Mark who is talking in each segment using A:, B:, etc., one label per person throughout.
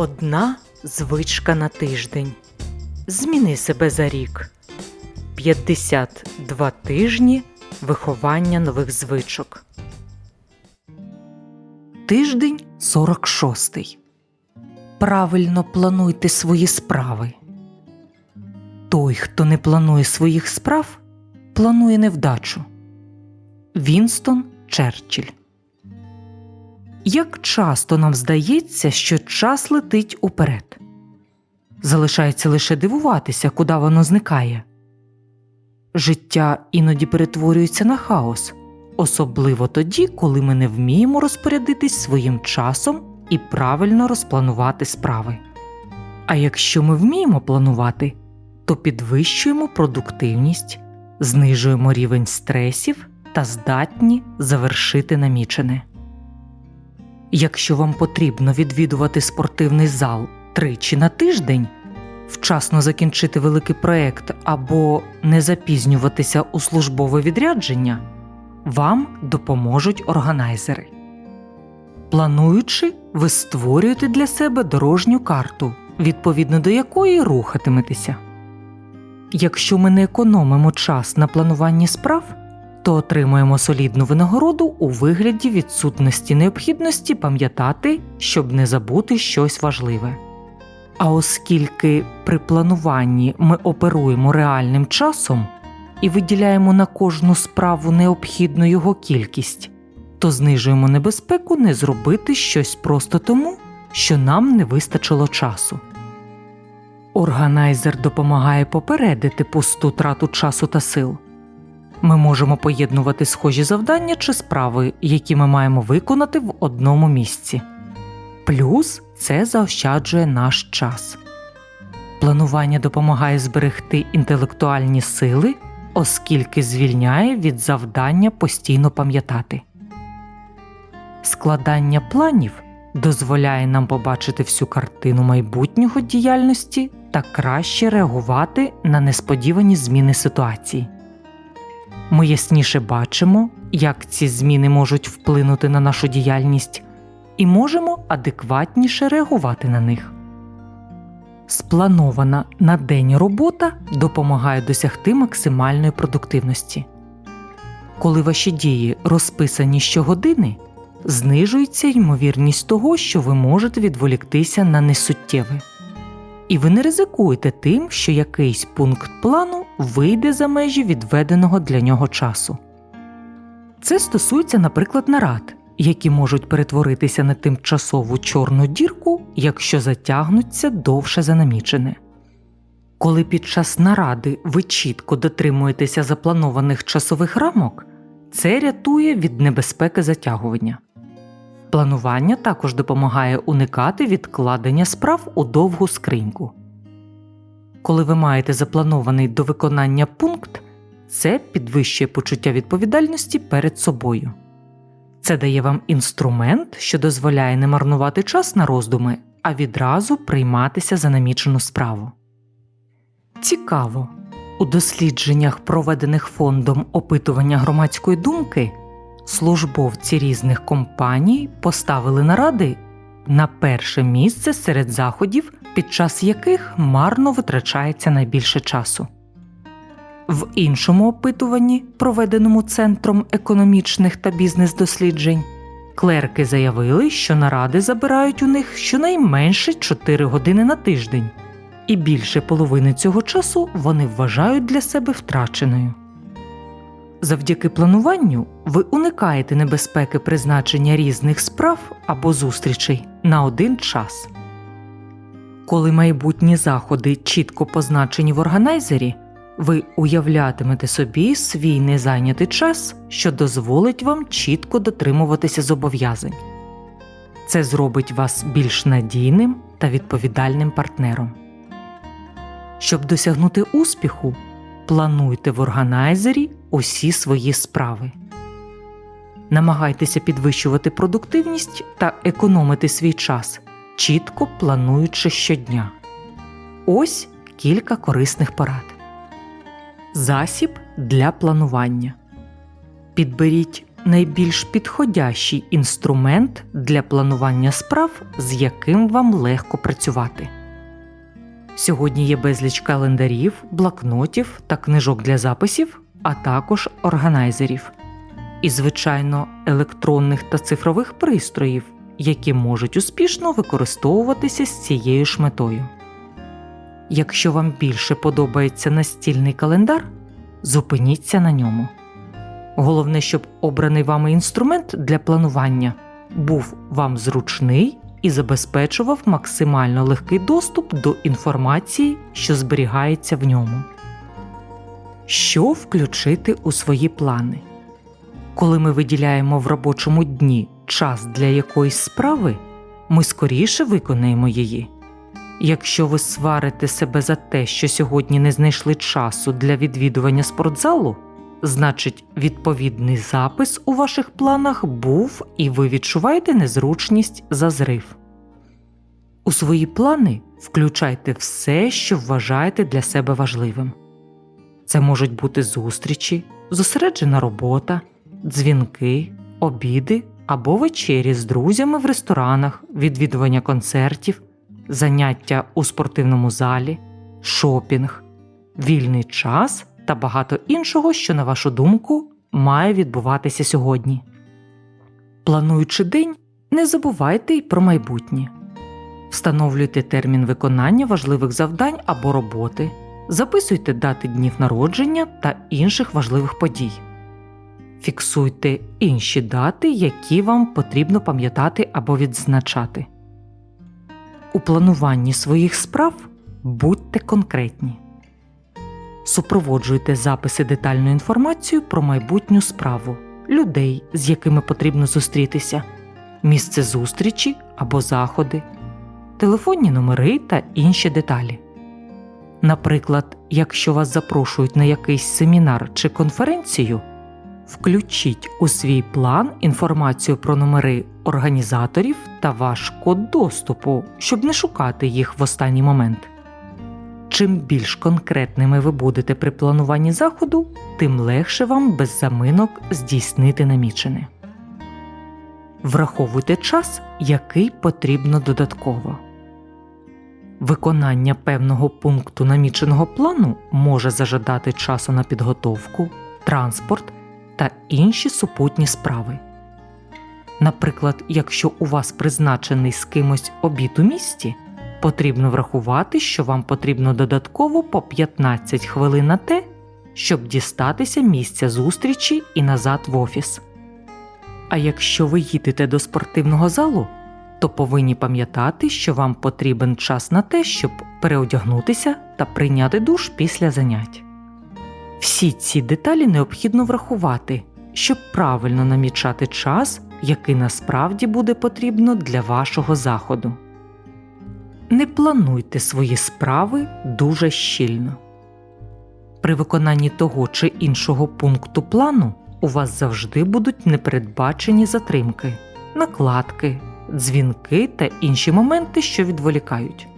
A: Одна звичка на тиждень. Зміни себе за рік. 52 тижні виховання нових звичок. Тиждень 46. Правильно плануйте свої справи. Той, хто не планує своїх справ, планує невдачу. Вінстон Черчилль як часто нам здається, що час летить уперед. Залишається лише дивуватися, куди воно зникає. Життя іноді перетворюється на хаос, особливо тоді, коли ми не вміємо розпорядитись своїм часом і правильно розпланувати справи. А якщо ми вміємо планувати, то підвищуємо продуктивність, знижуємо рівень стресів та здатні завершити намічене. Якщо вам потрібно відвідувати спортивний зал тричі на тиждень, вчасно закінчити великий проект або не запізнюватися у службове відрядження, вам допоможуть органайзери. Плануючи, ви створюєте для себе дорожню карту, відповідно до якої рухатиметеся. Якщо ми не економимо час на плануванні справ, то отримуємо солідну винагороду у вигляді відсутності необхідності пам'ятати, щоб не забути щось важливе. А оскільки при плануванні ми оперуємо реальним часом і виділяємо на кожну справу необхідну його кількість, то знижуємо небезпеку не зробити щось просто тому, що нам не вистачило часу. Органайзер допомагає попередити пусту трату часу та сил. Ми можемо поєднувати схожі завдання чи справи, які ми маємо виконати в одному місці. Плюс це заощаджує наш час. Планування допомагає зберегти інтелектуальні сили, оскільки звільняє від завдання постійно пам'ятати. Складання планів дозволяє нам побачити всю картину майбутнього діяльності та краще реагувати на несподівані зміни ситуації. Ми ясніше бачимо, як ці зміни можуть вплинути на нашу діяльність, і можемо адекватніше реагувати на них. Спланована на день робота допомагає досягти максимальної продуктивності. Коли ваші дії розписані щогодини, знижується ймовірність того, що ви можете відволіктися на несуттєве. І ви не ризикуєте тим, що якийсь пункт плану вийде за межі відведеного для нього часу. Це стосується, наприклад, нарад, які можуть перетворитися на тимчасову чорну дірку, якщо затягнуться довше за намічене. Коли під час наради ви чітко дотримуєтеся запланованих часових рамок, це рятує від небезпеки затягування. Планування також допомагає уникати відкладення справ у довгу скриньку. Коли ви маєте запланований до виконання пункт, це підвищує почуття відповідальності перед собою. Це дає вам інструмент, що дозволяє не марнувати час на роздуми, а відразу прийматися за намічену справу. Цікаво у дослідженнях, проведених фондом опитування громадської думки, службовці різних компаній поставили наради на перше місце серед заходів, під час яких марно витрачається найбільше часу. В іншому опитуванні, проведеному Центром економічних та бізнес-досліджень, клерки заявили, що наради забирають у них щонайменше 4 години на тиждень, і більше половини цього часу вони вважають для себе втраченою. Завдяки плануванню ви уникаєте небезпеки призначення різних справ або зустрічей на один час. Коли майбутні заходи чітко позначені в органайзері, ви уявлятимете собі свій незайнятий час, що дозволить вам чітко дотримуватися зобов'язань. Це зробить вас більш надійним та відповідальним партнером. Щоб досягнути успіху, плануйте в органайзері усі свої справи. Намагайтеся підвищувати продуктивність та економити свій час, чітко плануючи щодня. Ось кілька корисних порад. Засіб для планування. Підберіть найбільш підходящий інструмент для планування справ, з яким вам легко працювати. Сьогодні є безліч календарів, блокнотів та книжок для записів, а також органайзерів. І, звичайно, електронних та цифрових пристроїв, які можуть успішно використовуватися з цією ж метою. Якщо вам більше подобається настільний календар, зупиніться на ньому. Головне, щоб обраний вами інструмент для планування був вам зручний і забезпечував максимально легкий доступ до інформації, що зберігається в ньому. Що включити у свої плани? Коли ми виділяємо в робочому дні час для якоїсь справи, ми скоріше виконаємо її. Якщо ви сварите себе за те, що сьогодні не знайшли часу для відвідування спортзалу, значить відповідний запис у ваших планах був і ви відчуваєте незручність за зрив. У свої плани включайте все, що вважаєте для себе важливим. Це можуть бути зустрічі, зосереджена робота, дзвінки, обіди або вечері з друзями в ресторанах, відвідування концертів, заняття у спортивному залі, шопінг, вільний час та багато іншого, що, на вашу думку, має відбуватися сьогодні. Плануючи день, не забувайте й про майбутнє. Встановлюйте термін виконання важливих завдань або роботи, записуйте дати днів народження та інших важливих подій. Фіксуйте інші дати, які вам потрібно пам'ятати або відзначати. У плануванні своїх справ будьте конкретні. Супроводжуйте записи детальною інформацією про майбутню справу, людей, з якими потрібно зустрітися, місце зустрічі або заходи, телефонні номери та інші деталі. Наприклад, якщо вас запрошують на якийсь семінар чи конференцію, включіть у свій план інформацію про номери організаторів та ваш код доступу, щоб не шукати їх в останній момент. Чим більш конкретними ви будете при плануванні заходу, тим легше вам без заминок здійснити намічене. Враховуйте час, який потрібно додатково. Виконання певного пункту наміченого плану може зажадати часу на підготовку, транспорт та інші супутні справи. Наприклад, якщо у вас призначений з кимось обід у місті, потрібно врахувати, що вам потрібно додатково по 15 хвилин на те, щоб дістатися місця зустрічі і назад в офіс. А якщо ви їдете до спортивного залу, то повинні пам'ятати, що вам потрібен час на те, щоб переодягнутися та прийняти душ після занять. Всі ці деталі необхідно врахувати, щоб правильно намічати час, який насправді буде потрібно для вашого заходу. Не плануйте свої справи дуже щільно. При виконанні того чи іншого пункту плану у вас завжди будуть непередбачені затримки, накладки, дзвінки та інші моменти, що відволікають.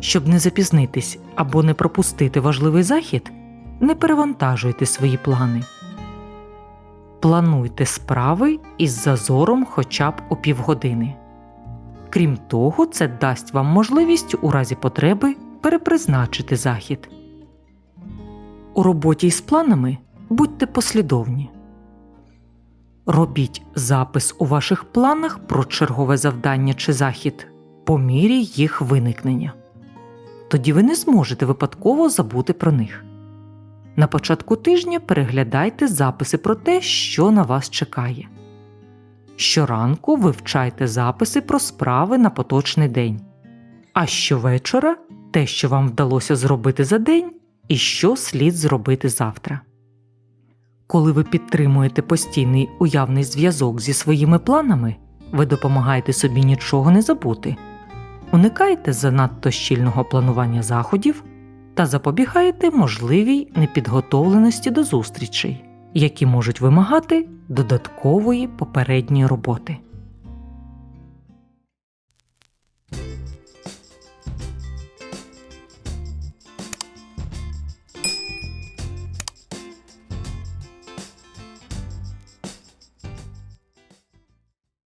A: Щоб не запізнитись або не пропустити важливий захід, не перевантажуйте свої плани. Плануйте справи із зазором хоча б у півгодини. Крім того, це дасть вам можливість у разі потреби перепризначити захід. У роботі із планами будьте послідовні. Робіть запис у ваших планах про чергове завдання чи захід по мірі їх виникнення. Тоді ви не зможете випадково забути про них. На початку тижня переглядайте записи про те, що на вас чекає. Щоранку вивчайте записи про справи на поточний день, а щовечора те, що вам вдалося зробити за день, і що слід зробити завтра. Коли ви підтримуєте постійний уявний зв'язок зі своїми планами, ви допомагаєте собі нічого не забути, уникаєте занадто щільного планування заходів та запобігаєте можливій непідготовленості до зустрічей, які можуть вимагати додаткової попередньої роботи.